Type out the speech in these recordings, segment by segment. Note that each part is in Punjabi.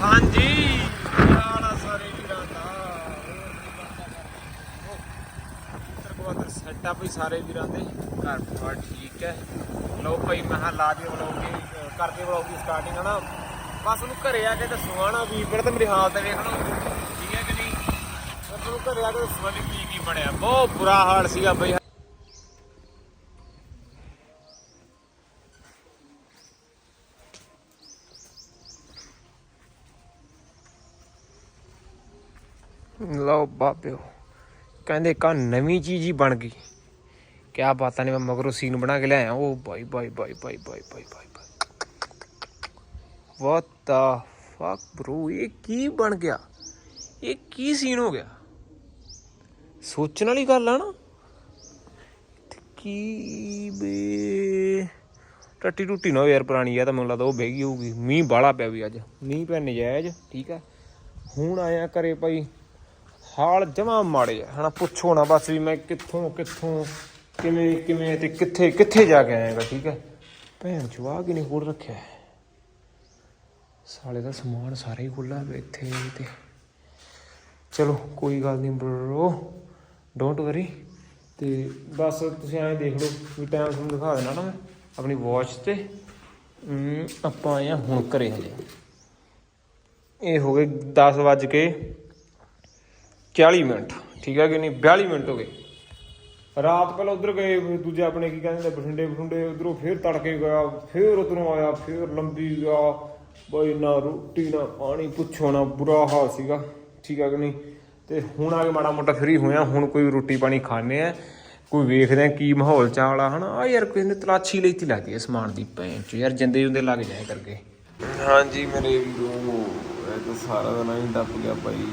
ਹਾਂਜੀ। ਕੀ ਸਾਰੇ ਵੀਰਾਂ ਦਾ। ਸਰਬੋਦਰ ਸੈਟਅਪ ਹੀ ਸਾਰੇ ਵੀਰਾਂ ਦੇ। ਘਰ ਪਰਿਵਾਰ ਠੀਕ ਹੈ। ਲਓ ਭਾਈ, ਮੈਂ ਹਾਂ ਲਾ ਦਿਓ ਵਲੌਗ ਦੀ ਅਹ ਕਰਦੇ ਵਲੌਗ ਦੀ ਸਟਾਰਟਿੰਗ ਹਨਾ? ਬਸ ਉਹਨੂੰ ਘਰੇ ਆ ਕੇ ਦੱਸੂਗਾ ਨਾ ਵੀਰ ਬੜਾ ਤੇ ਮੇਰੀ ਹਾਲਤ ਵੇਖ ਲਓ। ਠੀਕ ਹੈ ਕਿ ਨਹੀਂ? ਮੈਂ ਤੁਹਾਨੂੰ ਘਰੇ ਆ ਕੇ ਦੱਸੂਗਾ ਵੀ ਕੀ ਕੀ ਬਣਿਆ। ਬਹੁਤ ਬੁਰਾ ਹਾਲ ਸੀਗਾ ਬਈ। ਲਓ ਬਾਬਿਓ ਕਹਿੰਦੇ ਕਾ ਨਵੀਂ ਚੀਜ਼ ਹੀ ਬਣ ਗਈ। ਕਿਆ ਬਾਤਾਂ ਨੇ ਮੈਂ ਮਗਰੋਂ ਸੀਨ ਬਣਾ ਕੇ ਲਿਆਇਆ। ਉਹ ਬਾਈ ਬਾਈ ਬਾਈ ਬਾਈ ਬਾਈ ਬਾਈ ਬਾਈ ਵਾਟ ਦਾ ਫੱਕ ਬ్రో ਇਹ ਕੀ ਬਣ ਗਿਆ? ਇਹ ਕੀ ਸੀਨ ਹੋ ਗਿਆ? ਸੋਚਣ ਵਾਲੀ ਗੱਲ ਆ ਨਾ। ਕੀ ਬੇ? ਟੱਟੀ ਟੁੱਟੀ ਨਾ ਹੋਵੇ ਯਾਰ ਪੁਰਾਣੀ ਆ ਤਾਂ ਮੈਨੂੰ ਲੱਗਦਾ ਉਹ ਬਹਿ ਗਈ ਹੋਊਗੀ। ਮੀਂਹ ਬਾਲਾ ਪਿਆ ਵੀ ਅੱਜ। ਮੀਂਹ ਪਿਆ ਨਜਾਇਜ਼, ਠੀਕ ਹੈ ਹੁਣ ਆਇਆ ਕਰੇ ਭਾਈ। ਹਾਲ ਜਮਾ ਮਾੜੇ ਆ। ਹਨਾ ਪੁੱਛੋ ਨਾ ਬਸ ਵੀ ਮੈਂ ਕਿੱਥੋਂ ਕਿੱਥੋਂ, ਕਿਵੇਂ ਕਿਵੇਂ ਤੇ ਕਿੱਥੇ ਕਿੱਥੇ ਜਾ ਕੇ ਆਇਆਗਾ, ਠੀਕ ਹੈ ਭੈਣ ਚਵਾ ਕਿ ਨਹੀਂ ਖੋਲ ਰੱਖਿਆ। ਸਾਲੇ ਦਾ ਸਮਾਨ ਸਾਰਾ ਹੀ ਖੁੱਲਾ ਇੱਥੇ ਤੇ। ਚਲੋ, ਕੋਈ ਗੱਲ ਨਹੀਂ ਬ్రో ਡੋਂਟ ਵਰੀ ਤੇ ਬਸ ਤੁਸੀਂ ਐਂ ਦੇਖ ਲਓ, ਵੀ ਟਾਈਮ ਤੁਹਾਨੂੰ ਦਿਖਾ ਦੇਣਾ ਨਾ ਮੈਂ ਆਪਣੀ ਵਾਚ ਤੇ। ਆਪਾਂ ਆਏ ਹਾਂ ਹੁਣ ਘਰੇ ਹਜੇ। ਇਹ ਹੋ ਗਏ 10 ਵੱਜ ਕੇ 40 ਮਿੰਟ, ਠੀਕ ਹੈ ਕਿ ਨਹੀਂ? 42 ਮਿੰਟ ਹੋ ਗਏ। ਰਾਤ ਪਹਿਲਾਂ ਉਧਰ ਗਏ, ਫਿਰ ਦੂਜੇ ਆਪਣੇ ਕੀ ਕਹਿੰਦੇ ਨੇ, ਬਠਿੰਡੇ, ਬਠੁੰਡੇ, ਉਧਰੋਂ ਫੇਰ ਤੜਕੇ ਗਿਆ, ਫੇਰ ਉਧਰੋਂ ਆਇਆ, ਫੇਰ ਲੰਬੀ ਗਿਆ। ਬਈ ਨਾ ਰੋਟੀ, ਨਾ ਪਾਣੀ, ਪੁੱਛੋ ਨਾ, ਬੁਰਾ ਹਾਲ ਸੀਗਾ, ਠੀਕ ਹੈ ਕਿ ਨਹੀਂ? ਤੇ ਹੁਣ ਆ ਕੇ ਮਾੜਾ ਮੋਟਾ ਫਰੀ ਹੋਇਆ, ਹੁਣ ਕੋਈ ਰੋਟੀ ਪਾਣੀ ਖਾਣੇ ਆ, ਕੋਈ ਵੇਖਦੇ ਆ ਕੀ ਮਾਹੌਲ ਚਾਲ ਆ, ਹਨਾ? ਆ ਯਾਰ ਕਿਸੇ ਨੇ ਤਲਾਸ਼ੀ ਲਈ ਤੀ ਲੱਗਦੀ ਹੈ ਸਮਾਨ ਦੀ ਭੈਣ ਚ ਯਾਰ ਜਿੰਦੇ ਹੁੰਦੇ ਲੱਗ ਜਾਏ ਕਰਕੇ। ਹਾਂਜੀ, ਮੇਰੇ ਵੀਰੋ, ਇਹ ਤਾਂ ਸਾਰਾ ਦਿਨ ਹੀ ਟੱਪ ਗਿਆ ਭਾਈ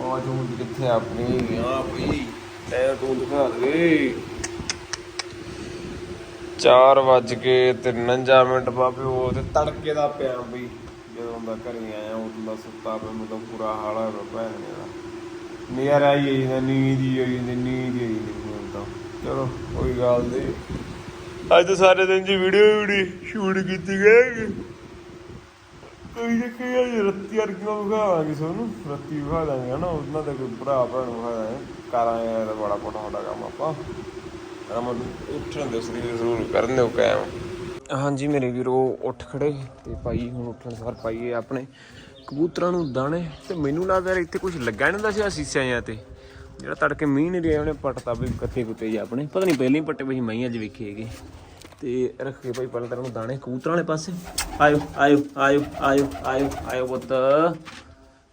ਆ ਤੂੰ ਕਿੱਥੇ ਆਪਣੀ? ਆ ਭਾਈ ਐ ਤੂੰ ਦਿਖਾ ਦੇ। 4 ਵੱਜ ਕੇ ਤੇ 49 ਮਿੰਟ ਬਾਬੇ ਉਹ ਤੇ ਤੜਕੇ ਦਾ ਪਿਆ ਬਈ। ਜਦੋਂ ਦਾ ਘਰੇ ਆਇਆ ਉਦੋਂ ਦਾ ਸੁੱਤਾ ਪਿਆ ਪੂਰਾ ਹਾਲ ਹੋਇਆ ਆਈ ਨਾ ਨੀਂਦ ਹੀ ਹੋਈ ਨੀਂਦ ਹੀ ਹੁਣ ਤਾਂ। ਚਲੋ ਕੋਈ ਗੱਲ ਨਹੀਂ ਅੱਜ ਤਾਂ ਸਾਰੇ ਦਿਨ ਦੀ ਵੀਡੀਓ ਵੀਡੀ ਸ਼ੂਟ ਕੀਤੀ ਗਈ। ਕੋਈ ਨਾ ਕੋਈ ਅੱਜ ਰੱਤੀ ਯਾਰ ਕਿਉਂ ਵਿਖਾਵਾਂਗੇ ਤੁਹਾਨੂੰ ਰੱਤੀ ਵਿਖਾ ਦਾਂਗੇ ਹਨਾ, ਉਹਨਾਂ ਦਾ ਕੋਈ ਭਰਾ ਭੈਣ ਵਿਖਾ ਦਾਂਗੇ। ਕਾਰਾਂ ਯਾਰ ਬੜਾ ਪਟਾ ਸਾਡਾ ਕੰਮ ਆਪਾਂ। ਰਮਨ ਉੱਠਣ ਦੇ ਸਰੀਰ ਜ਼ਰੂਰ ਕਰਨ ਦਿਓ ਕਾਇਮ। ਹਾਂਜੀ ਮੇਰੇ ਵੀਰੋ, ਉੱਠ ਖੜੇ। ਤੇ ਭਾਈ ਹੁਣ ਉੱਠਣ ਸਾਰ ਪਾਈਏ ਆਪਣੇ ਕਬੂਤਰਾਂ ਨੂੰ ਦਾਣੇ। ਤੇ ਮੈਨੂੰ ਲੱਗਦਾ ਯਾਰ ਇੱਥੇ ਕੁਝ ਲੱਗਾ ਨਹੀਂ ਹੁੰਦਾ ਸੀ ਆ ਸੀਸਿਆਂ ਜਾਂ ਤੇ। ਜਿਹੜਾ ਤੜਕੇ ਮੀਂਹ ਨਹੀਂ ਰਿਹਾ, ਉਹਨੇ ਪਟਤਾ ਵੀ ਕੱਤੇ ਕੁੱਤੇ ਜਾਂ ਆਪਣੇ। ਪਤਾ ਨਹੀਂ ਪਹਿਲਾਂ ਹੀ ਪੱਟੇ ਵੀ ਮੈਂ ਅੱਜ ਵੇਖੇ ਹੈਗੇ। ਤੇ ਰੱਖ ਕੇ ਭਾਈ ਪਹਿਲਾਂ ਤੈਨੂੰ ਦਾਣੇ, ਕਬੂਤਰਾਂ ਵਾਲੇ ਪਾਸੇ। ਆਇਓ ਆਇਓ ਆਇਓ ਆਇਓ ਆਇਓ ਆਇਓ ਪੁੱਤ।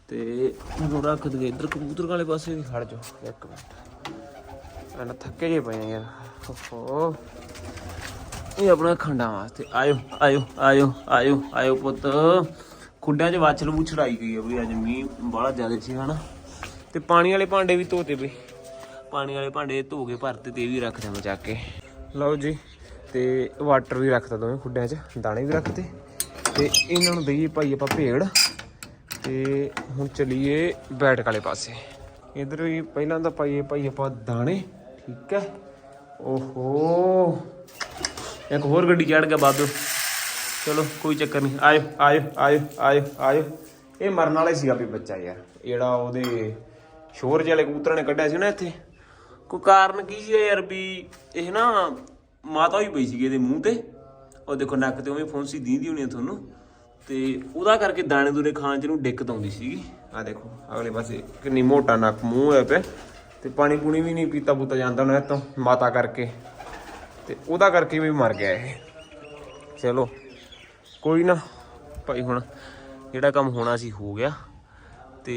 ਤੇ ਇਹਨੂੰ ਰੱਖ ਦਈਏ ਇੱਧਰ ਕਬੂਤਰ ਵਾਲੇ ਪਾਸੇ ਵੀ। ਖੜ ਜਾਓ, ਇੱਕ ਮਿੰਟ। ਐਨਾ ਥੱਕੇ ਜੇ ਪਏ ਯਾਰ। ਓਹੋ। ਇਹ ਆਪਣਾ ਖੰਡਾਂ ਵਾਸਤੇ। ਆਇਓ ਆਇਓ ਆਇਓ ਆਇਓ ਆਇਓ ਪੁੱਤ। ਖੁੱਡਾਂ 'ਚ ਵਾਚਲ ਬੂ ਛੜਾਈ ਗਈ ਆ ਵੀ ਅੱਜ ਮੀਂਹ ਬੜਾ ਜ਼ਿਆਦਾ ਸੀ, ਹਨਾ। ਤੇ ਪਾਣੀ ਵਾਲੇ ਭਾਂਡੇ ਵੀ ਧੋਤੇ ਬਈ। ਪਾਣੀ ਵਾਲੇ ਭਾਂਡੇ ਧੋ ਕੇ ਭਰਤੇ ਤੇ ਇਹ ਵੀ ਰੱਖ ਦਿਆਂ ਚੱਕ ਕੇ। ਲਓ ਜੀ ਤੇ ਵਾਟਰ ਵੀ ਰੱਖਤਾ ਦੋਵੇਂ ਖੁੱਡਿਆਂ 'ਚ, ਦਾਣੇ ਵੀ ਰੱਖਤੇ। ਤੇ ਇਹਨਾਂ ਨੂੰ ਦਈਏ ਭਾਈ ਆਪਾਂ ਭੇੜ ਤੇ ਹੁਣ ਚਲੀਏ ਬੈਠਕ ਵਾਲੇ ਪਾਸੇ। ਇਧਰ ਵੀ ਪਹਿਲਾਂ ਤਾਂ ਪਾਈਏ ਭਾਈ ਆਪਾਂ ਦਾਣੇ, ਠੀਕ ਹੈ? ਓਹੋ। ਇੱਕ ਹੋਰ ਗੱਡੀ ਚੜ ਗਿਆ ਬਾਦੂ। ਚਲੋ, ਕੋਈ ਚੱਕਰ ਨਹੀਂ। ਆਇਓ ਆਇਓ ਆਇਓ ਆਇਓ ਆਇਓ। ਇਹ ਮਰਨ ਵਾਲਾ ਸੀਗਾ ਵੀ ਬੱਚਾ ਯਾਰ। ਜਿਹੜਾ ਉਹਦੇ ਸ਼ੋਰ ਜਿਹੇ ਕਬੂਤਰਾਂ ਨੇ ਕੱਢਿਆ ਸੀ ਨਾ ਇੱਥੇ। ਕੋਈ ਕਾਰਨ ਕੀ ਸੀ ਯਾਰ ਵੀ ਇਹ ਨਾ ਮਾਤਾ ਹੋਈ ਪਈ ਸੀਗੀ ਇਹਦੇ ਮੂੰਹ ਤੇ। ਉਹ ਦੇਖੋ ਨੱਕ ਤੇ ਉਵੇਂ ਫੌਂਸੀ ਦੀਂਦੀ ਹੋਣੀ ਆ ਤੁਹਾਨੂੰ। ਤੇ ਉਹਦਾ ਕਰਕੇ ਦਾਣੇ ਦੂਣੇ ਖਾਣ ਚ ਨੂੰ ਦਿੱਕਤ ਆਉਂਦੀ ਸੀਗੀ। ਆ ਦੇਖੋ, ਅਗਲੇ ਪਾਸੇ ਕਿੰਨੀ ਮੋਟਾ ਨੱਕ ਮੂੰਹ ਹੋਇਆ ਪਿਆ। ਤੇ ਪਾਣੀ ਪੂਣੀ ਵੀ ਨਹੀਂ ਪੀਤਾ ਪੂਤਾ ਜਾਂਦਾ ਨਾ ਤੋਂ ਮਾਤਾ ਕਰਕੇ। ਤੇ ਉਹਦਾ ਕਰਕੇ ਵੀ ਮਰ ਗਿਆ ਇਹ। ਚਲੋ, ਕੋਈ ਨਾ ਭਾਈ ਹੁਣ ਜਿਹੜਾ ਕੰਮ ਹੋਣਾ ਸੀ ਹੋ ਗਿਆ। ਤੇ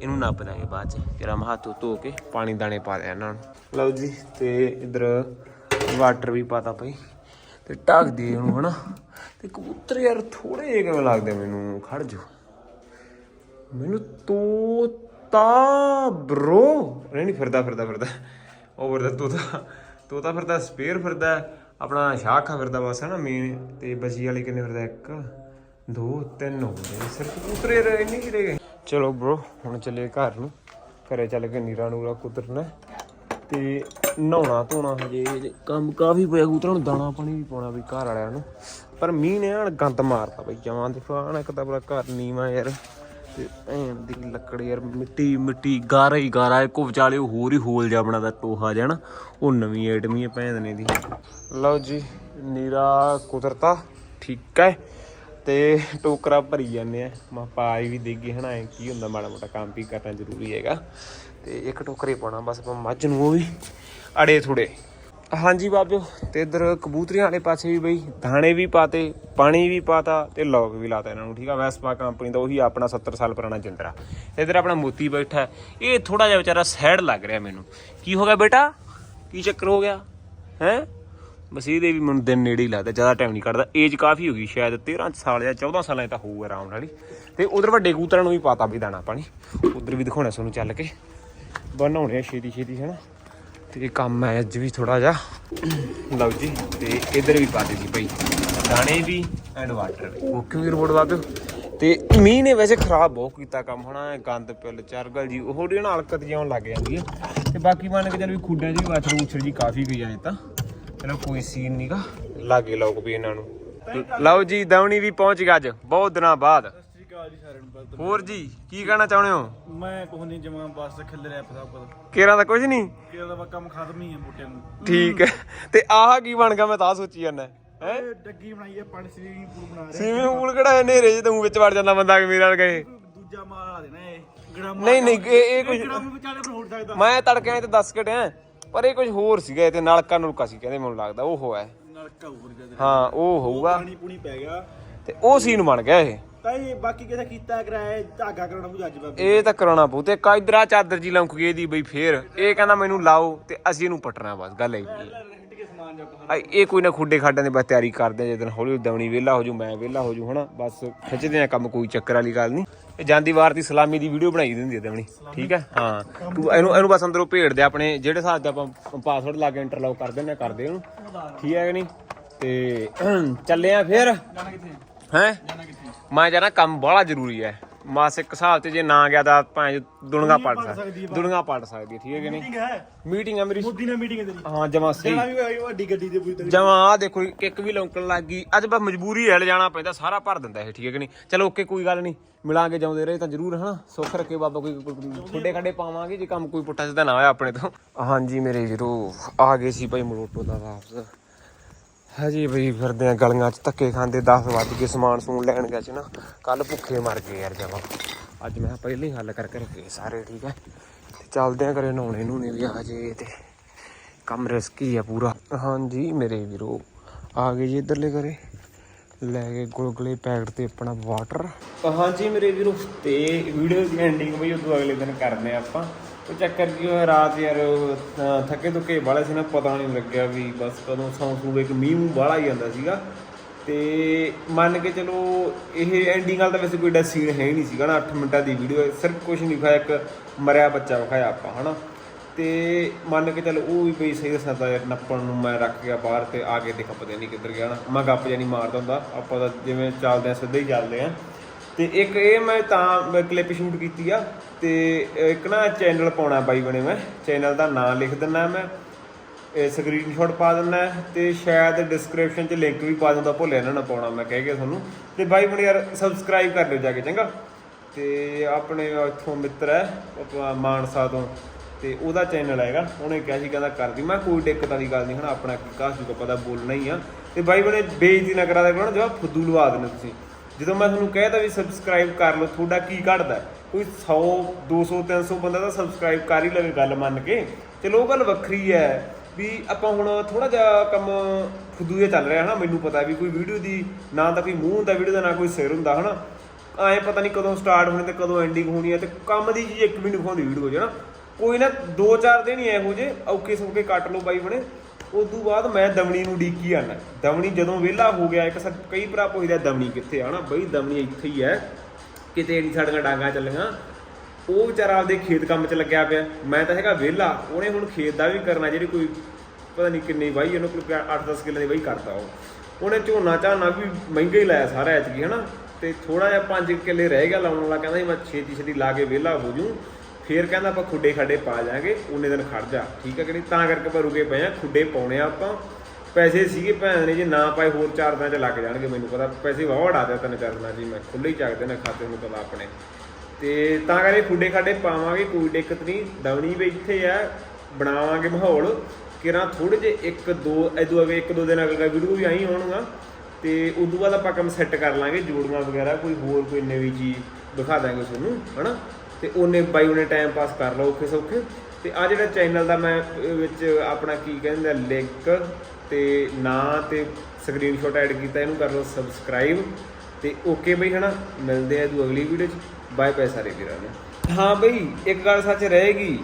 ਇਹਨੂੰ ਨੱਪ ਦਾਂਗੇ ਬਾਅਦ ਚ। ਕਿਰਾ ਹੱਥ ਧੋ ਕੇ ਪਾਣੀ ਦਾਣੇ ਪਾ ਦਿਆ ਇਹਨਾਂ ਨੂੰ। ਲਓ ਜੀ, ਤੇ ਇਧਰ ਵਾਟਰ ਵੀ ਪਾਤਾ ਭਾਈ ਤੇ ਢੱਕ ਦੇ ਇਹਨੂੰ ਹਨਾ। ਤੇ ਕਬੂਤਰ ਯਾਰ ਥੋੜੇ ਜਿਹੇ ਕਿਵੇਂ ਲੱਗਦੇ ਮੈਨੂੰ? ਖੜ ਜੋ ਮੈਨੂੰ ਤੋਤਾ ਬ్రో ਨਹੀਂ ਫਿਰਦਾ ਫਿਰਦਾ ਫਿਰਦਾ। ਉਹ ਫਿਰਦਾ ਤੋਤਾ। ਤੋਤਾ ਫਿਰਦਾ ਸਪੇਅਰ ਫਿਰਦਾ, ਆਪਣਾ ਸ਼ਾਖਾ ਫਿਰਦਾ ਬਸ ਹੈ ਨਾ ਮੇਨ ਤੇ ਬਜੀ ਵਾਲੇ ਕਿੰਨੇ ਫਿਰਦਾ? ਇੱਕ, ਦੋ, ਤਿੰਨ ਹੋ ਗਏ। ਸਿਰਫ ਕਬੂਤਰ ਯਾਰ ਇੰਨੇ ਹੀ ਰਹਿ ਗਏ। ਚਲੋ ਬ్రో ਹੁਣ ਚੱਲੇ ਘਰ ਨੂੰ। ਘਰੇ ਚੱਲ ਕੇ ਨੀਰਾ ਨੂਰਾ ਕੁਤਰਨਾ। ਤੇ ਨਹਾਉਣਾ ਧੋਣਾ ਹਜੇ ਕੰਮ ਕਾਫੀ ਪਿਆ, ਕਬੂਤਰਾਂ ਨੂੰ ਦਾਣਾ ਪਾਣੀ ਵੀ ਪਾਉਣਾ ਵੀ ਘਰ ਵਾਲਿਆਂ ਨੂੰ। ਪਰ ਮੀਂਹ ਨੇ ਆਣ ਗੰਦ ਮਾਰਤਾ ਬਈ ਜਮਾਂ ਦੇਖੋ ਆਣ ਇੱਕ ਤਾਂ ਬੜਾ ਘਰ ਨੀਵਾ ਯਾਰ। ਤੇ ਐਂ ਦੀ ਲੱਕੜ ਯਾਰ, ਮਿੱਟੀ ਮਿੱਟੀ, ਗਾਰਾ ਹੀ ਗਾਰਾ, ਇੱਕੋ ਵਿਚਾਲੇ ਉਹ ਹੋਰ ਹੀ ਹੋਲ ਜਾ ਬਣਾਦਾ, ਟੋਹਾ ਜਿਹਾ ਨਾ। ਉਹ ਨਵੀਂ ਐਟਮੀ ਹੈ ਭੈਣ ਨੇ ਦੀ। ਲਓ ਜੀ, ਨੀਰਾ ਕੁਦਰਤਾ, ਠੀਕ ਹੈ। ਤੇ ਟੋਕਰਾ ਭਰੀ ਜਾਂਦੇ ਆ। ਮਾ ਪਾਈ ਵੀ ਦੇਗੀ ਹਨਾ, ਐਂ ਕੀ ਹੁੰਦਾ, ਮਾੜਾ ਮੋਟਾ ਕੰਮ ਵੀ ਕਰਨਾ ਜ਼ਰੂਰੀ ਹੈਗਾ। ਤੇ ਇੱਕ ਟੋਕਰੇ ਪਾਉਣਾ, ਬਸ ਆਪਾਂ ਮੱਝ ਨੂੰ ਉਹ ਵੀ। ਅੜੇ ਥੁੜੇ। ਹਾਂਜੀ ਬਾਬਿਓ, ਤੇ ਇਧਰ ਕਬੂਤਰੀਆਂ ਵਾਲੇ ਪਾਸੇ ਵੀ ਬਈ, ਦਾਣੇ ਵੀ ਪਾਤੇ, ਪਾਣੀ ਵੀ ਪਾਤਾ ਤੇ ਲੋਕ ਵੀ ਲਾਤਾ ਇਹਨਾਂ ਨੂੰ, ਠੀਕ ਆ? ਵੈਸਪਾ ਕੰਪਨੀ ਦਾ ਉਹੀ ਆਪਣਾ 70 ਸਾਲ ਪੁਰਾਣਾ ਜਿੰਦਰਾ ਇਧਰ ਆਪਣਾ ਮੋਤੀ ਬੈਠਾ ਇਹ ਥੋੜਾ ਜਿਹਾ ਵਿਚਾਰਾ ਸੈਡ ਲੱਗ ਰਿਹਾ ਮੈਨੂੰ। ਕੀ ਹੋ ਗਿਆ ਬੇਟਾ? ਕੀ ਚੱਕਰ ਹੋ ਗਿਆ? ਹੈ? ਬਸ ਇਹਦੇ ਵੀ ਮੈਨੂੰ ਦਿਨ ਨੇੜੇ ਹੀ ਲੱਗਦਾ, ਜ਼ਿਆਦਾ ਟਾਈਮ ਨਹੀਂ ਕੱਢਦਾ। ਏਜ ਕਾਫੀ ਹੋ ਗਈ ਸ਼ਾਇਦ 13 ਸਾਲ ਜਾਂ 14 ਸਾਲਾਂ ਦੀ ਤਾਂ ਹੋਊਗਾ ਆਰਾਮ ਨਾਲ ਹੀ ਤੇ ਉਧਰ ਵੱਡੇ ਕਬੂਤਰਾਂ ਨੂੰ ਵੀ ਪਾਤਾ ਵੀ ਦਾਣਾ ਪਾਣੀ। ਉਧਰ ਵੀ ਦਿਖਾਉਣਾ ਤੁਹਾਨੂੰ ਚੱਲ ਕੇ। ਬਣਾਉਣੇ ਆ ਛੇਤੀ ਛੇਤੀ ਨਾ ਤੇ ਕੰਮ ਹੈ ਅੱਜ ਵੀ ਥੋੜਾ ਜਿਹਾ। ਲਓ ਜੀ, ਤੇ ਇਧਰ ਵੀ ਪਾਤੇ ਸੀ ਭਾਈ ਦਾਣੇ ਵੀ ਐਂਡ ਵਾਟਰ ਓਕੇ ਵੀ ਰੋਡ ਵਾਪਿਓ ਤੇ ਮੀਂਹ ਨੇ ਵੈਸੇ ਖਰਾਬ ਬਹੁਤ ਕੀਤਾ ਕੰਮ, ਹਨਾ ਗੰਦ ਪਿੱਲ, ਚਰਗਲ ਜੀ, ਉਹ ਜਿਹੜੀ ਨਾਲ ਹਲਕਤ ਜਿਉਂ ਲੱਗ ਜਾਂਦੀ ਹੈ ਤੇ ਬਾਕੀ ਮੰਨ ਕੇ ਚੱਲ ਵੀ ਖੁੱਡਾਂ 'ਚ ਵੀ ਵਾਛੜ ਉਛੜ ਜੀ ਕਾਫੀ ਗਈ ਆਏ ਤਾਂ। ਚਲੋ, ਕੋਈ ਸੀਨ ਨਹੀਂਗਾ ਲਾਗੇ ਲੋਕ ਵੀ ਇਹਨਾਂ ਨੂੰ। ਲਓ ਜੀ ਦਵਣੀ ਵੀ ਪਹੁੰਚ ਗਿਆ ਅੱਜ, ਬਹੁਤ ਦਿਨਾਂ ਬਾਅਦ। ਜੀ ਸਾਰਿਆਂ ਨੂੰ। ਹੋਰ ਜੀ ਕੀ ਕਹਿਣਾ ਚਾਹੁੰਦੇ ਹੋ? ਮੈਂ ਕੁਝ ਨਹੀਂ ਜਮਾ ਬਸ ਖਿਲ ਰਿਹਾ ਪਤਾ ਪਤਾ ਕੇਰਾਂ ਦਾ ਕੁਝ ਨਹੀਂ? ਕਿ ਉਹਦਾ ਕੰਮ ਖਤਮ ਹੀ ਹੈ ਬੂਟਿਆਂ ਨੂੰ। ਠੀਕ ਹੈ। ਤੇ ਆਹ ਕੀ ਬਣ ਗਿਆ ਮੈਂ ਤਾਂ ਸੋਚੀ ਜਾਂਦਾ। ਹੈ? ਇਹ ਡੱਗੀ ਬਣਾਈ ਹੈ ਪਾਣੀ ਸਵੀਮਿੰਗ ਪੂਲ ਬਣਾ ਰਿਹਾ। ਸਵੀਮਿੰਗ ਪੂਲ ਕਿਹੜਾ ਹਨੇਰੇ ਚ ਤੂੰ ਵਿੱਚ ਵੜ ਜਾਂਦਾ ਬੰਦਾ ਕਿ ਮੇਰੇ ਨਾਲ ਗਏ ਦੂਜਾ ਮਾਲ ਆ ਦੇਣਾ ਇਹ। ਗ੍ਰਾਮ ਨਹੀਂ ਨਹੀਂ ਇਹ ਇਹ ਕੁਝ ਗ੍ਰਾਮ ਵਿਚਾਲੇ ਪਰ ਹੋੜ ਸਕਦਾ। ਮੈਂ ਤੜਕੇ ਆਏ ਤੇ ਦੱਸ ਕਟਿਆ ਪਰ ਇਹ ਕੁਝ ਹੋਰ ਸੀਗਾ ਇਹ ਤੇ ਨਲਕਾ ਨੁਲਕਾ ਸੀ ਕਹਿੰਦੇ ਮੈਨੂੰ ਲੱਗਦਾ ਉਹ ਹੋਇਆ। ਨਲਕਾ ਉੱਪਰ ਜਦ ਹਾਂ ਉਹ ਹੋਊਗਾ। ਪਾਣੀ ਪੂਣੀ ਪੈ ਗਿਆ। ਤੇ ਉਹ ਸੀਨ ਬਣ ਗਿਆ ਇਹ। ਤਾਂ ਇਹ ਬਾਕੀ ਕਿਹਦਾ ਕੀਤਾ ਕਰਾਇਆ ਧਾਗਾ ਕਰਾਉਣਾ ਬੁਝਾ ਅੱਜ ਬਾਬੇ। ਇਹ ਤਾਂ ਕਰਾਉਣਾ ਪਊ ਤੇ ਕਾਇਦਰਾ ਚਾਦਰ ਜੀ ਲੰਕ ਗਈ ਦੀ ਬਈ ਫੇਰ। ਇਹ ਕਹਿੰਦਾ ਮੈਨੂੰ ਲਾਓ ਤੇ ਅਸੀਂ ਇਹਨੂੰ ਪਟਣਾ ਬਸ, ਗੱਲ ਇਹ ਹਿੱਟ ਕੇ ਸਮਾਨ ਜਾ ਆ ਇਹ ਕੋਈ ਨਾ ਖੁੱਡੇ ਖਾਡਾਂ ਦੀ ਬਸ ਤਿਆਰੀ ਕਰਦੇ ਆ ਜਦੋਂ ਹੌਲੀ ਦਵਣੀ ਵਿਹਲਾ ਹੋ ਜੂ, ਮੈਂ ਵਿਹਲਾ ਹੋ ਜੂ, ਹਨਾ? ਬਸ ਖਿੱਚਦੇ ਆ ਕੰਮ, ਕੋਈ ਚੱਕਰ ਵਾਲੀ ਗੱਲ ਨਹੀਂ। ਇਹ ਜਾਂਦੀ ਵਾਰ ਦੀ ਸਲਾਮੀ ਦੀ ਵੀਡੀਓ ਬਣਾਈ ਦਿੰਦੀ ਹੈ ਦਵਣੀ, ਠੀਕ ਹੈ? ਹਾਂ। ਤੂੰ ਇਹਨੂੰ ਇਹਨੂੰ ਬਸ ਅੰਦਰੋਂ ਭੇੜ ਦੇ ਆਪਣੇ, ਜਿਹੜੇ ਹਿਸਾਬ ਦਾ ਆਪਾਂ ਪਾਸਵਰਡ ਲਾ ਕੇ ਇੰਟਰਲੌਕ ਕਰ ਦਿੰਦੇ ਆ ਕਰਦੇ ਉਹਨੂੰ ਠੀਕ ਹੈ ਕਿ ਨਹੀਂ? ਤੇ ਚੱਲੇ ਆ ਫਿਰ। ਜਾਣਾ ਕਿੱਥੇ ਹੈ? ਮੈਂ ਜਾਣਾ ਕੰਮ ਬੜਾ ਜ਼ਰੂਰੀ ਹੈ। ਮਾਸ ਇੱਕ ਹਿਸਾਬ ਤੇ ਜੇ ਨਾ ਗਿਆ ਤਾਂ ਭਾਵੇਂ ਦੁਨੀਆ ਪੜ ਸਕਦੀ ਦੁਨੀਆ ਪੜ ਸਕਦੀ ਹੈ ਠੀਕ ਹੈ ਕਿ ਨਹੀਂ? ਮੀਟਿੰਗ ਹੈ। ਮੀਟਿੰਗ ਮੇਰੀ। ਮੋਦੀ ਨਾਲ ਮੀਟਿੰਗ ਹੈ ਤੇਰੀ। ਹਾਂ ਜਮਾ ਸਹੀ। ਵੀ ਹੋਈ ਵੱਡੀ ਗੱਡੀ ਤੇ ਪੂਰੀ ਤਰੀ। ਜਮਾ ਆ ਦੇਖੋ ਕਿੱਕ ਵੀ ਲੌਂਕਣ ਲੱਗ ਗਈ। ਅੱਜ ਬਸ ਮਜਬੂਰੀ ਹੈ ਜਾਣਾ ਪੈਂਦਾ ਸਾਰਾ ਭਰ ਦਿੰਦਾ ਇਹ ਠੀਕ ਹੈ ਕਿ ਨਹੀਂ? ਚਲੋ ਓਕੇ ਕੋਈ ਗੱਲ ਨਹੀਂ। ਮਿਲਾਂਗੇ ਜਾਉਂਦੇ ਰਹੇ ਤਾਂ ਜ਼ਰੂਰ ਹਨਾ? ਸੁੱਖ ਰੱਖੇ ਬਾਬਾ ਕੋਈ ਖੁੱਡੇ ਖੱਡੇ ਪਾਵਾਂਗੇ ਜੇ ਕੰਮ ਕੋਈ ਪੁੱਠਾ ਸਿੱਧਾ ਨਾ ਹੋਇਆ ਆਪਣੇ ਤੋਂ। ਹਾਂਜੀ ਮੇਰੇ ਵੀਰੋ ਆ ਗਏ ਸੀ ਭਾਈ ਮਰੋਟੋ ਦਾ ਵਾਪਸ। ਹਜੀ ਬਈ ਫਿਰਦੇ ਆ ਗਲੀਆਂ 'ਚ, ਧੱਕੇ ਖਾਂਦੇ 10 ਵੱਜ ਕੇ ਸਮਾਨ ਸਮੂਨ ਲੈਣ ਗਿਆ ਸੀ ਨਾ ਕੱਲ ਭੁੱਖੇ ਮਰ ਗਏ ਯਾਰ ਜਮਾ। ਅੱਜ ਮੈਂ ਕਿਹਾ ਪਹਿਲੇ ਹੀ ਹੱਲ ਕਰਕੇ ਰੱਖੇ ਸਾਰੇ, ਠੀਕ ਹੈ? ਤੇ ਚੱਲਦੇ ਆ ਘਰੇ ਨਹਾਉਣੇ ਨੂਣੇ ਵੀ ਆ ਜੇ ਤੇ। ਕੰਮ ਰਿਸਕੀ ਆ ਪੂਰਾ। ਹਾਂਜੀ ਮੇਰੇ ਵੀਰੋ, ਆ ਗਏ ਜੀ ਇਧਰਲੇ ਘਰੇ। ਲੈ ਕੇ ਗੁਲਗੁਲੇ ਪੈਕਟ ਤੇ ਆਪਣਾ ਵਾਟਰ ਹਾਂਜੀ ਮੇਰੇ ਵੀਰੋ, ਤੇ ਵੀਡੀਓ ਦੀ ਐਂਡਿੰਗ ਬਈ ਉਦੋਂ ਅਗਲੇ ਦਿਨ ਕਰਦੇ ਆ ਆਪਾਂ। ਉਹ ਚੱਕਰ ਕੀ ਹੋਇਆ ਰਾਤ ਯਾਰ ਅਹ, ਥੱਕੇ ਤੁੱਕੇ ਬਾਲਾ ਸੀ ਨਾ ਪਤਾ ਨਹੀਂ ਲੱਗਿਆ ਵੀ ਬਸ ਕਦੋਂ ਸੌਂ ਸੂ ਇੱਕ ਮੀਂਹ ਮੂੰਹ ਬਾਲਾ ਹੀ ਜਾਂਦਾ ਸੀਗਾ। ਤੇ ਮੰਨ ਕੇ ਚਲੋ ਇਹ ਐਂਡਿੰਗ ਵਾਲਾ ਤਾਂ ਵੈਸੇ ਕੋਈ ਡਾ ਸੀਨ ਹੈ ਹੀ ਨਹੀਂ ਸੀਗਾ ਨਾ 8 ਮਿੰਟਾਂ ਦੀ ਵੀਡੀਓ ਸਿਰਫ ਕੁਝ ਨਹੀਂ ਵਿਖਾਇਆ ਇੱਕ ਮਰਿਆ ਬੱਚਾ ਵਿਖਾਇਆ ਆਪਾਂ ਹਨਾ। ਤੇ ਮੰਨ ਕੇ ਚੱਲ ਉਹ ਵੀ ਬਈ ਸਹੀ ਦੱਸਾਂ ਤਾਂ ਯਾਰ ਨੱਪਣ ਨੂੰ ਮੈਂ ਰੱਖ ਗਿਆ ਬਾਹਰ ਤੇ ਆ ਕੇ ਦੇਖ ਪਤਾ ਨਹੀਂ ਕਿੱਧਰ ਗਿਆ ਨਾ। ਮੈਂ ਗੱਪ ਜਾਨੀ ਮਾਰਦਾ ਹੁੰਦਾ ਆਪਾਂ ਤਾਂ ਜਿਵੇਂ ਚੱਲਦੇ ਆ ਸਿੱਧੇ ਹੀ ਚੱਲਦੇ ਆ ਤੇ ਇੱਕ ਇਹ ਮੈਂ ਤਾਂ ਕਲਿੱਪ ਸ਼ੂਟ ਕੀਤੀ ਆ ਤੇ ਇੱਕ ਨਾ ਚੈਨਲ ਪਾਉਣਾ ਬਾਈ ਬਣੇ ਮੈਂ। ਚੈਨਲ ਦਾ ਨਾਮ ਲਿਖ ਦਿੰਨਾ ਮੈਂ। ਇਹ ਸਕਰੀਨਸ਼ਾਟ ਪਾ ਦਿੰਨਾ ਤੇ ਸ਼ਾਇਦ ਡਿਸਕ੍ਰਿਪਸ਼ਨ 'ਚ ਲਿੰਕ ਵੀ ਪਾ ਦਿੰਦਾ ਭੁੱਲਿਆ ਇਹਨਾਂ ਨਾ ਪਾਉਣਾ ਮੈਂ ਕਹਿ ਗਿਆ ਤੁਹਾਨੂੰ। ਤੇ ਬਾਈ ਬਣੇ ਯਾਰ ਸਬਸਕ੍ਰਾਈਬ ਕਰ ਲਿਓ ਜਾ ਕੇ, ਚੰਗਾ? ਤੇ ਆਪਣੇ ਇੱਥੋਂ ਮਿੱਤਰ ਹੈ ਮਾਨਸਾ ਤੋਂ। ਤੇ ਉਹਦਾ ਚੈਨਲ ਹੈਗਾ, ਉਹਨੇ ਕਿਹਾ ਸੀ, ਕਹਿੰਦਾ ਕਰਦੀ ਮੈਂ ਕੋਈ ਦਿੱਕਤ ਵਾਲੀ ਗੱਲ ਨਹੀਂ, ਹੁਣ ਆਪਣਾ ਕੀ ਕਾਸ ਜੂਗਾ ਪਤਾ ਬੋਲਣਾ ਹੀ ਆ। ਤੇ ਬਾਈ ਬਣੇ ਬੇਇੱਜ਼ਤੀ ਨਾ ਕਰਾ ਦੇ ਕਰੋ ਨਾ ਜਵਾਬ ਫੁੱਦੂ ਲਵਾ ਦੇਣਾ ਤੁਸੀਂ। ਜਦੋਂ ਮੈਂ ਤੁਹਾਨੂੰ ਕਹਿਤਾ ਵੀ ਸਬਸਕ੍ਰਾਈਬ ਕਰ ਲਓ, ਤੁਹਾਡਾ ਕੀ ਘਟਦਾ ਕੋਈ 100 200 300 ਬੰਦਾ ਤਾਂ ਸਬਸਕ੍ਰਾਈਬ ਕਰ ਹੀ ਲਵੇ ਗੱਲ ਮੰਨ ਕੇ। ਚਲੋ ਉਹ ਗੱਲ ਵੱਖਰੀ ਹੈ ਵੀ ਆਪਾਂ ਹੁਣ ਥੋੜਾ ਜਿਹਾ ਕੰਮ ਫੁੱਦੂ ਜਿਹਾ ਚੱਲ ਰਿਹਾ ਹਨਾ, ਮੈਨੂੰ ਪਤਾ ਵੀ ਕੋਈ ਵੀਡੀਓ ਦੀ ਨਾ ਤਾਂ ਕੋਈ ਮੂੰਹ ਹੁੰਦਾ ਵੀਡੀਓ ਦਾ ਨਾ ਕੋਈ ਸਿਰ ਹੁੰਦਾ ਹਨਾ। ਐਂ ਪਤਾ ਨਹੀਂ ਕਦੋਂ ਸਟਾਰਟ ਹੋਣੀ ਤੇ ਕਦੋਂ ਐਂਡਿੰਗ ਹੋਣੀ ਹੈ ਤੇ ਕੰਮ ਦੀ ਚੀਜ਼ ਇੱਕ ਵੀ ਨਹੀਂ ਦਿਖਾਉਂਦੀ ਵੀਡੀਓ 'ਚ ਹਨਾ। ਕੋਈ ਨਾ 2-4 ਦਿਨ ਹੀ ਇਹੋ ਜੇ ਔਕੇ ਸੌਕੇ ਕੱਟ ਲਓ ਬਾਈ ਬਣੇ ਉਸ ਤੋਂ ਬਾਅਦ ਮੈਂ ਦਮਣੀ ਨੂੰ ਡੀਕੀ ਆਣਾ ਦਮਣੀ ਜਦੋਂ ਵਿਹਲਾ ਹੋ ਗਿਆ, ਇੱਕ ਸਰ ਕਈ ਭਰਾ ਪੁੱਛਦਾ ਦਮਣੀ ਕਿੱਥੇ ਆ? ਹਨਾ, ਬਈ ਦਮਣੀ ਇੱਥੇ ਹੀ ਹੈ। ਕਿਤੇ ਨਹੀਂ ਸਾਡੀਆਂ ਡਾਂਗਾ ਚੱਲੀਆਂ। ਉਹ ਵਿਚਾਰਾ ਆਪਦੇ ਖੇਤ ਕੰਮ 'ਚ ਲੱਗਿਆ ਪਿਆ। ਮੈਂ ਤਾਂ ਹੈਗਾ ਵਿਹਲਾ। ਉਹਨੇ ਹੁਣ ਖੇਤ ਦਾ ਵੀ ਕਰਨਾ, ਜਿਹੜੀ ਕੋਈ ਪਤਾ ਨਹੀਂ ਕਿੰਨੀ ਵਾਹੀ ਇਹਨੂੰ ਕੋਈ 8-10 ਕਿੱਲੇ ਦੀ ਵਾਹੀ ਕਰਦਾ ਉਹ। ਉਹਨੇ ਝੋਨਾ ਝਾਨਾ ਵੀ ਮਹਿੰਗਾ ਹੀ ਲਾਇਆ ਸਾਰਾ ਐਤਕੀ, ਹਨਾ। ਤੇ ਥੋੜਾ ਜਿਹਾ 5 ਕਿੱਲੇ ਰਹਿ ਗਿਆ ਲਾਉਣ ਵਾਲਾ। ਕਹਿੰਦਾ ਸੀ ਮੈਂ ਛੇਤੀ ਛੇਤੀ ਲਾ ਕੇ ਵਿਹਲਾ ਹੋ ਜੂ ਫੇਰ ਕਹਿੰਦਾ ਆਪਾਂ ਖੁੱਡੇ ਖਾਡੇ ਪਾ ਜਾਾਂਗੇ, ਉਹਨੇ ਦਿਨ ਖੜ ਜਾ। ਠੀਕ ਹੈ ਕਿ ਨਹੀਂ? ਤਾਂ ਕਰਕੇ ਆਪਾਂ ਰੁਕੇ ਪਏ ਆ। ਖੁੱਡੇ ਪਾਉਣੇ ਆ ਆਪਾਂ। ਪੈਸੇ ਸੀਗੇ ਭੈਣ ਨੇ ਜੇ ਨਾ ਪਾਏ ਹੋਰ ਚਾਰ ਦਿਨਾਂ ਚ ਲੱਗ ਜਾਣਗੇ ਮੈਨੂੰ ਪਤਾ। ਪੈਸੇ ਵਾਹ ਉਡਾ ਦਿਆ ਤਿੰਨ ਚਾਰ ਦਿਨਾਂ ਚ ਹੀ ਮੈਂ। ਖੁੱਲੇ ਹੀ ਚੱਕਦੇ ਨੇ ਖਾਤੇ ਨੂੰ ਪਤਾ ਆਪਣੇ। ਤੇ ਤਾਂ ਕਰਕੇ ਖੁੱਡੇ ਖਾਡੇ ਪਾਵਾਂਗੇ, ਕੋਈ ਦਿੱਕਤ ਨਹੀਂ। ਦਵਣੀ ਵੀ ਇੱਥੇ ਆ, ਬਣਾਵਾਂਗੇ ਮਾਹੌਲ। ਕਿਰਾਂ ਥੋੜੇ ਜੇ ਇੱਕ ਦੋ ਇਦੋਂ ਅਗੇ ਇੱਕ ਦੋ ਦਿਨ ਅਗਲਾ ਵੀਡੀਓ ਵੀ ਆਈ ਹੋਣਗਾ ਤੇ ਤੋਂ ਬਾਅਦ ਆਪਾਂ ਕੰਮ ਸੈੱਟ ਕਰ ਲਾਂਗੇ ਜੋੜੀਆਂ ਵਗੈਰਾ, ਕੋਈ ਹੋਰ ਕੋਈ ਨਵੀਂ ਚੀਜ਼ ਦਿਖਾ ਦਾਂਗੇ ਤੁਹਾਨੂੰ, ਹਨਾ? ਤੇ ਉਹਨੇ ਬਾਈ ਉਹਨੇ ਟਾਈਮ ਪਾਸ ਕਰ ਲਓ ਔਖੇ ਸੌਖੇ। ਤੇ ਆ ਜਿਹੜਾ ਚੈਨਲ ਦਾ ਮੈਂ ਵਿੱਚ ਆਪਣਾ ਕੀ ਕਹਿੰਦੇ ਲਿੰਕ ਤੇ ਨਾਂ ਤੇ ਸਕਰੀਨਸ਼ਾਟ ਐਡ ਕੀਤਾ, ਇਹਨੂੰ ਕਰ ਲਓ ਸਬਸਕ੍ਰਾਈਬ ਤੇ ਓਕੇ ਬਈ, ਹਨਾ? ਮਿਲਦੇ ਆ ਇਹਦੂ ਅਗਲੀ ਵੀਡੀਓ 'ਚ। ਬਾਏ ਬਾਏ ਸਾਰੇ ਵੀਰਾਂ ਨੂੰ। ਹਾਂ ਬਈ, ਇੱਕ ਗੱਲ ਸੱਚ ਰਹੇਗੀ।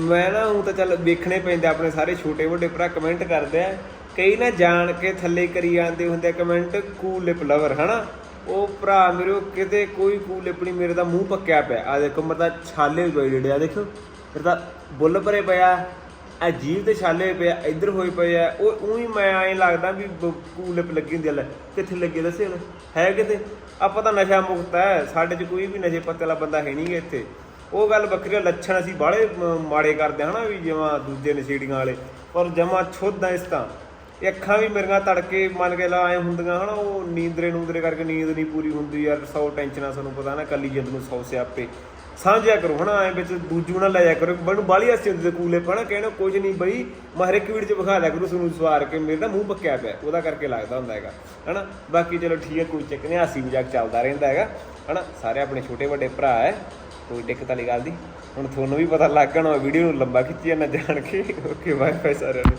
ਮੈਂ ਨਾ ਉਹ ਤਾਂ ਚੱਲ ਵੇਖਣੇ ਪੈਂਦੇ ਆਪਣੇ ਸਾਰੇ ਛੋਟੇ ਵੱਡੇ ਭਰਾ ਕਮੈਂਟ ਕਰਦੇ ਆ। ਕਈ ਨਾ ਜਾਣ ਕੇ ਥੱਲੇ ਕਰੀ ਜਾਂਦੇ ਹੁੰਦੇ ਕਮੈਂਟ ਕੂਲ ਲਿਪ ਲਵਰ ਹਨਾ? ਉਹ ਭਰਾ ਮੇਰੇ ਕਿਤੇ ਕੋਈ ਕੂਲ ਲਿਪ ਨਹੀਂ ਮੇਰੇ ਦਾ ਮੂੰਹ ਪੱਕਿਆ ਪਿਆ। ਆ ਦੇਖੋ, ਮੇਰੇ ਛਾਲੇ ਵੀ ਪਏ ਜਿਹੜੇ ਆ ਦੇਖੋ। ਮੇਰੇ ਤਾਂ ਬੁੱਲ ਭਰੇ ਪਿਆ ਆ ਜੀਭ ਤੇ ਛਾਲੇ ਪਿਆ ਇੱਧਰ ਹੋਏ ਪਏ ਆ। ਉਹ ਉਹੀ ਮੈਂ ਐਂ ਲੱਗਦਾ ਵੀ ਕੂਲ ਲੱਗੀ ਹੁੰਦੀ ਆ ਲੈ ਕਿੱਥੇ ਲੱਗੇ ਦੱਸੇ ਹੁਣ ਹੈ ਕਿਤੇ? ਆਪਾਂ ਤਾਂ ਨਸ਼ਾ ਮੁਕਤ ਹੈ ਸਾਡੇ 'ਚ ਕੋਈ ਵੀ ਨਸ਼ੇ ਪੱਤੇ ਵਾਲਾ ਬੰਦਾ ਹੈ ਨਹੀਂਗਾ ਇੱਥੇ। ਉਹ ਗੱਲ ਵੱਖਰੀ ਆ, ਲੱਛਣ ਅਸੀਂ ਬਾਹਲੇ ਮਾੜੇ ਕਰਦੇ ਹਾਂ ਹਨਾ ਵੀ ਜਿਵੇਂ ਦੂਜੇ ਨਸ਼ੇੜੀਆਂ ਵਾਲੇ। ਪਰ ਜਮਾ ਛੁੱਧ ਆ ਇਸ ਤਾਂ। ਇਹ ਅੱਖਾਂ ਵੀ ਮੇਰੀਆਂ ਤੜਕੇ ਮੰਨ ਕੇ ਲਾ ਐ ਹੁੰਦੀਆਂ ਹਨਾ, ਉਹ ਨੀਂਦਰੇ ਨੂੰਦਰੇ ਕਰਕੇ ਨੀਂਦ ਨਹੀਂ ਪੂਰੀ ਹੁੰਦੀ ਯਾਰ, ਸੌ ਟੈਨਸ਼ਨਾਂ ਸਾਨੂੰ ਪਤਾ ਨਾ, ਕੱਲੀ ਜਿੰਦ ਨੂੰ ਸੌ ਸਿਆਪੇ। ਸਾਂਝਿਆ ਕਰੋ ਹਨਾ, ਐ ਵਿੱਚ ਦੂਜੂ ਨਾਲ ਲੈ ਜਾ ਕਰੋ, ਮੈਨੂੰ ਬਾਲੀ ਹੱਸੀ ਹੁੰਦੀ ਤੇ ਕੂਲੇ ਪਣਾ ਕਹਿਣਾ ਕੁਝ ਨਹੀਂ ਬਈ, ਮੈਂ ਹਰ ਇੱਕ ਵੀਡੀਓ 'ਚ ਵਿਖਾ ਲਿਆ ਕਰੋ ਤੁਹਾਨੂੰ ਸਵਾਰ ਕੇ ਮੇਰੇ ਨਾ ਮੂੰਹ ਪੱਕਿਆ ਪਿਆ, ਉਹਦਾ ਕਰਕੇ ਲੱਗਦਾ ਹੁੰਦਾ ਹੈਗਾ, ਹਨਾ। ਬਾਕੀ ਚਲੋ ਠੀਕ ਹੈ, ਕੋਈ ਚੱਕ ਨਹੀਂ, ਹਾਸੀ ਮਜ਼ਾਕ ਚੱਲਦਾ ਰਹਿੰਦਾ ਹੈਗਾ, ਹਨਾ। ਸਾਰੇ ਆਪਣੇ ਛੋਟੇ ਵੱਡੇ ਭਰਾ ਹੈ, ਕੋਈ ਦਿੱਕਤ ਵਾਲੀ ਗੱਲ ਨਹੀਂ। ਹੁਣ ਤੁਹਾਨੂੰ ਵੀ ਪਤਾ ਲੱਗ ਜਾਣਾ ਵੀਡੀਓ ਨੂੰ ਲੰਬਾ ਖਿੱਚੀ ਨਾ ਜਾਣ ਕੇ। ਓਕੇ ਬਾਏ ਬਾਏ ਸਾਰਿਆਂ ਨੂੰ।